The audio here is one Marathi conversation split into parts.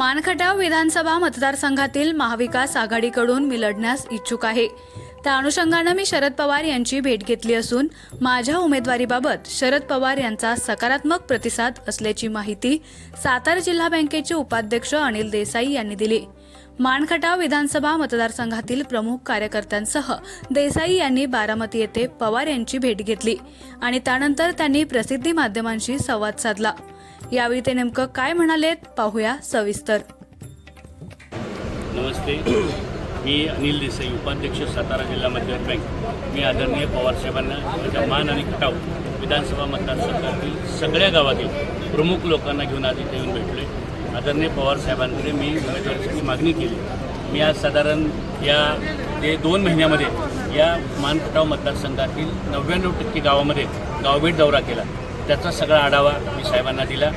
मानखटाव विधानसभा मतदारसंघातील महाविकास आघाडीकडून मी लढण्यास इच्छुक आहे. त्या अनुषंगानं मी शरद पवार यांची भेट घेतली असून माझ्या उमेदवारीबाबत शरद पवार यांचा सकारात्मक प्रतिसाद असल्याची माहिती सातारा जिल्हा बँकेचे उपाध्यक्ष अनिल देसाई यांनी दिली. मानखटाव विधानसभा मतदारसंघातील प्रमुख कार्यकर्त्यांसह देसाई यांनी बारामती येथे पवार यांची भेट घेतली आणि त्यानंतर त्यांनी प्रसिद्धी माध्यमांशी संवाद साधला. यावेळी ते नेमकं काय म्हणालेत पाहूया सविस्तर. नमस्ते. मी अनिल देसाई उपाध्यक्ष सातारा जिल्हा मध्यवर्ती बँक. मी आदरणीय पवारसाहेबांना माझ्या मान आणि खटाव विधानसभा मतदारसंघातील सगळ्या गावातील प्रमुख लोकांना घेऊन आज इथे येऊन भेटलो आहे आदरणीय पवारसाहेबांकडे मी उमेदवारीसाठी मागणी केली. मी आज साधारण या जे दोन महिन्यामध्ये या मानखटाव मतदारसंघातील नव्याण्णव टक्के गावामध्ये गावभेट दौरा केला. त्याचा सगळा आढावा मी साहेबांना दिला.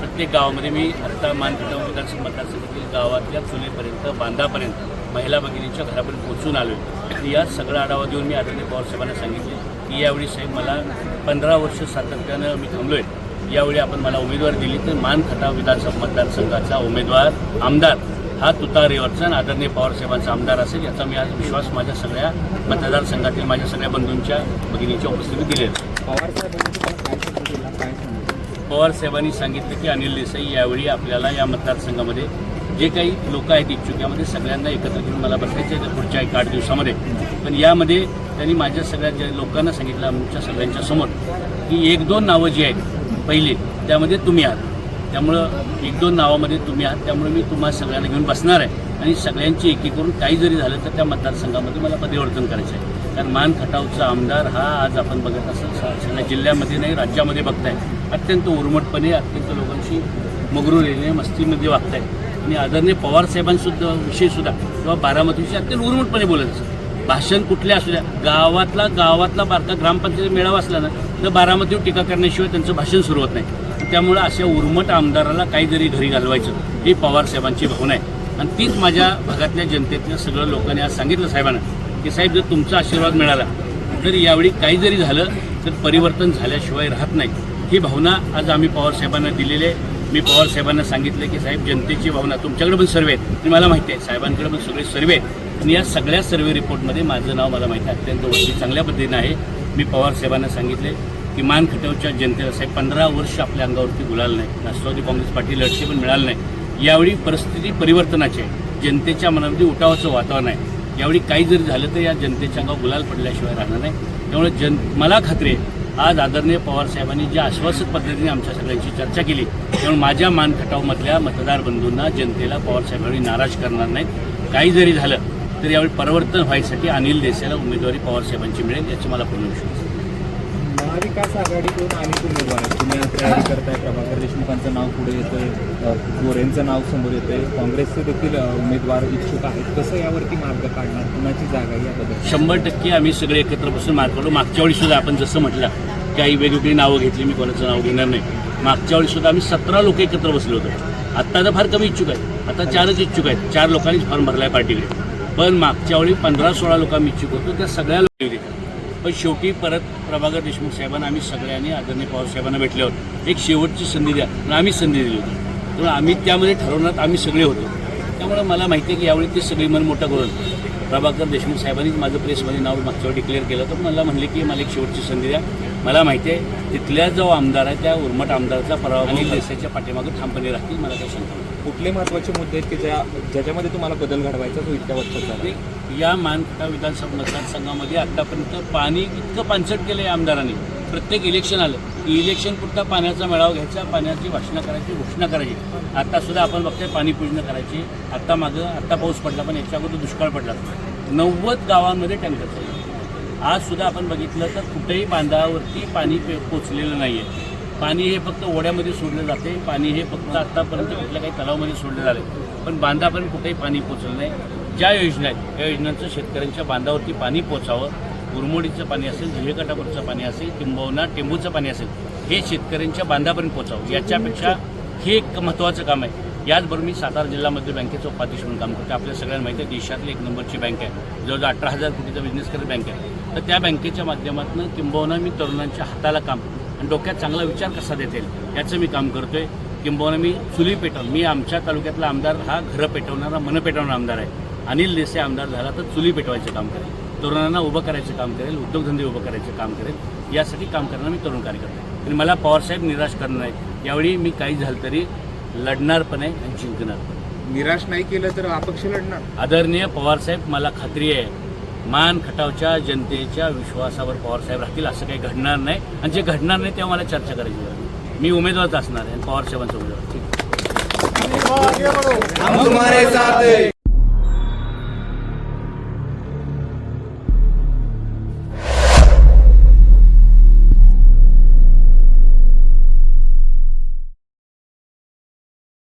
प्रत्येक गावामध्ये मी आत्ता मानखटाव विधानसभा मतदारसंघातील गावातल्या चुलीपर्यंत बांधापर्यंत महिला भगिनींच्या घरापर्यंत पोहोचून आलो आहे या सगळा आढावा देऊन मी आदरणीय पवारसाहेबांना सांगितले की यावेळी साहेब मला पंधरा वर्ष सातत्यानं मी थांबलो आहे यावेळी आपण मला उमेदवार दिली तर मानखटाव विधानसभा मतदारसंघाचा उमेदवार आमदार हा तुतारेवरचा आणि आदरणीय पवारसाहेबांचा आमदार असेल याचा मी आज विश्वास माझ्या सगळ्या मतदारसंघातील माझ्या सगळ्या बंधूंच्या भगिनीच्या उपस्थितीत दिलेला पवार पवार साहेबांनी सांगितलं की अनिल देसाई यावेळी आपल्याला या मतदारसंघामध्ये जे काही लोक आहेत इच्छुक यामध्ये सगळ्यांना एकत्र घेऊन मला बसायचे आहे पुढच्या एक आठ दिवसामध्ये. पण यामध्ये त्यांनी माझ्या सगळ्या ज्या लोकांना सांगितलं आमच्या सगळ्यांच्या समोर की एक दोन नावं जी आहेत पहिली त्यामध्ये तुम्ही आहात. त्यामुळं एक दोन नावामध्ये तुम्ही आहात त्यामुळे मी तुम्हाला सगळ्यांना घेऊन बसणार आहे. आणि सगळ्यांची एकी करून काही जरी झालं तर त्या मतदारसंघामध्ये मला परिवर्तन करायचं आहे. कारण मान खटावचा आमदार हा आज आपण बघत असाल सगळ्या जिल्ह्यामध्ये नाही राज्यामध्ये बघताय. अत्यंत उर्मटपणे अत्यंत लोकांशी मगरूरीने मस्तीमध्ये वागताय. आणि आदरणीय पवार साहेबांसुद्धा विषयीसुद्धा किंवा बारामतीविषयी अत्यंत उर्मटपणे बोलत असत भाषण कुठले असू द्या गावातला गावातला बारका ग्रामपंचायत मेळावा असला ना तर बारामतीवर टीका करण्याशिवाय त्यांचं भाषण सुरू होत नाही. त्यामुळं अशा उर्मट आमदाराला काहीतरी घरी घालवायचं ही पवार साहेबांची भावना आहे. आणि तीच माझ्या भागातल्या जनतेतल्या सगळ्या लोकांनी आज सांगितलं साहेबांना. की साहेब जर तुमचा आशीर्वाद मिळाला तर यावेळी काही जरी झालं तर परिवर्तन झाल्याशिवाय राहत नाही. ही भावना आज आम्ही पवार साहेबांना दिलेली आहे. मी पवारसाहेबांना सांगितलं की साहेब जनतेची भावना तुमच्याकडे पण सर्वे आहेत. आणि मला माहिती आहे साहेबांकडे पण सगळे सर्वे आहेत. आणि या सगळ्या सर्वे रिपोर्टमध्ये माझं नाव मला माहिती आहे. अत्यंत वरती चांगल्या पद्धतीनं आहे. मी पवारसाहेबांना सांगितले की मान खटवच्या जनतेला साहेब पंधरा वर्ष आपल्या अंगावरती गुलाल नाही. राष्ट्रवादी काँग्रेस पार्टी लढशी पण मिळालं नाही. यावेळी परिस्थिती परिवर्तनाची आहे. जनतेच्या मनामध्ये उठावाचं वातावरण आहे. यावेळी काही जरी झालं तर या जनतेच्या अंगावर गुलाल पडल्याशिवाय राहणार नाही त्यामुळे जन मला खात्री आहे आज आदरणीय पवारसाहेबांनी ज्या आश्वासक पद्धतीने आमच्या सगळ्यांची चर्चा केली त्यामुळे माझ्या मानखटावमधल्या मतदार बंधूंना जनतेला पवारसाहेबांनी नाराज करणार नाहीत काही जरी झालं तर यावेळी परिवर्तन व्हायसाठी अनिल देसाईला उमेदवारी पवारसाहेबांची मिळेल याची मला पूर्ण विश्वास आहे. महाविकास आघाडीकडून अनेक उमेदवार आहेत तुम्ही आज तयारी करताय प्रभाकर देशमुखांचं नाव पुढे येतंय आहे गोरेंचं नाव समोर येतंय. काँग्रेसचे देखील उमेदवार इच्छुक आहेत. कसं यावरती मार्ग काढणार? कुणाची जागा याबद्दल? शंभर टक्के आम्ही सगळे एकत्र बसून मार्ग काढू. मागच्या वेळी सुद्धा आपण जसं म्हटलं काही वेगवेगळी नावं घेतली मी कोणाचं नाव घेणार नाही. मागच्या वेळी सुद्धा आम्ही सतरा लोक एकत्र बसलो होतो. आत्ता तर फार कमी इच्छुक आहेत. आता चारच इच्छुक आहेत. चार लोकांनीच फॉर्म भरला आहे पार्टीकडे पण मागच्या वेळी पंधरा सोळा लोक आम्ही इच्छुक होतो त्या सगळ्या लोक पण शेवटी परत प्रभाकर देशमुख साहेबांना आम्ही सगळ्यांनी आदरणीय पवार साहेबांना भेटले एक शेवटची संधी द्या. आणि आम्ही संधी दिली होती. त्यामुळे आम्ही त्यामध्ये ठरवण्यात आम्ही सगळे होतो. त्यामुळे मला माहिती आहे की यावेळी ते सगळी मन मोठं करून प्रभाकर देशमुख साहेबांनीच माझं प्रेसमध्ये नाव मागच्या वेळी डिक्लेअर केलं तर मला म्हणले की मला एक शेवटची संधी द्या. मला माहिती आहे तिथल्या जो आमदार आहे त्या उर्मट आमदाराचा पराभव अनिल देसाईच्या पाठीमागे ठामपणे राहतील मला काही शंका नाही. कुठले महत्त्वाचे मुद्दे आहेत की ज्या ज्याच्यामध्ये तुम्हाला बदल घडवायचा तो इतक्या वर्षात झाला? आणि या मानखटा विधानसभा मतदारसंघामध्ये आतापर्यंत पाणी इतकं पानसट केलं आहे आमदारांनी. प्रत्येक इलेक्शन आलं. की इलेक्शन पुरता पाण्याचा मेळावा घ्यायचा पाण्याची भाषणं करायची घोषणा करायची. आता सुद्धा आपण बघतोय पाणी पूजनं करायची. आता मागं आत्ता पाऊस पडला पण याच्या अगोदर दुष्काळ पडला. नव्वद गावांमध्ये टँकर आजसुद्धा आज सुद्धा आपण बघितलं तर कुठेही बांधावरती पाणी पे पोचलेलं नाही आहे पाणी हे फक्त ओढ्यामध्ये सोडलं जाते. पाणी हे फक्त आत्तापर्यंत कुठल्या काही तलावामध्ये सोडलं झालं पण बांधापर्यंत कुठेही पाणी पोचलं नाही. ज्या योजना आहेत त्या योजनांचं शेतकऱ्यांच्या बांधावरती पाणी पोचावं. उरमोडीचं पाणी असेल झुहेकाटावरचं पाणी असेल किंबहुना टेंबूचं पाणी असेल हे शेतकऱ्यांच्या बांधापर्यंत पोचावं. याच्यापेक्षा हे एक महत्त्वाचं काम आहे. याचबरोबर मी सातारा जिल्हा मध्य बँकेचं उपाध्यक्ष म्हणून काम करतो आपल्या सगळ्यांना माहिती आहे देशातली एक नंबरची बँक आहे. जवळजवळ अठरा हजार कोटीचा बिझनेस करत बँक आहे. तर त्या बँकेच्या माध्यमातून किंबहुना मी तरुणांच्या हाताला काम आणि डोक्यात चांगला विचार कसा देता येईल याचं मी काम करतोय. किंबहुना मी चुली पेटवून मी आमच्या तालुक्यातला आमदार हा घरं पेटवणारा मन पेटवणारा आमदार आहे. अनिल देसाई आमदार झाला तर चुली पेटवायचं काम करेल. तरुणांना उभं करायचं काम करेल उद्योगधंदे उभं करायचं काम करेल. यासाठी काम करणारा मी तरुण कार्यकर्ता आहे. आणि मला पवारसाहेब निराश करणार नाही यावेळी मी काही झालं तरी लढणार पण आहे आणि जिंकणार पण आहे. निराश नाही केलं तर अपक्ष लढणार. आदरणीय पवारसाहेब मला खात्री आहे मान खटावच्या जनतेच्या विश्वासावर पवारसाहेब राहतील असं काही घडणार नाही. आणि जे घडणार नाही तेव्हा मला चर्चा करायची गरज मी उमेदवारच असणार आहे पवारसाहेबांचा उमेदवार. ठीक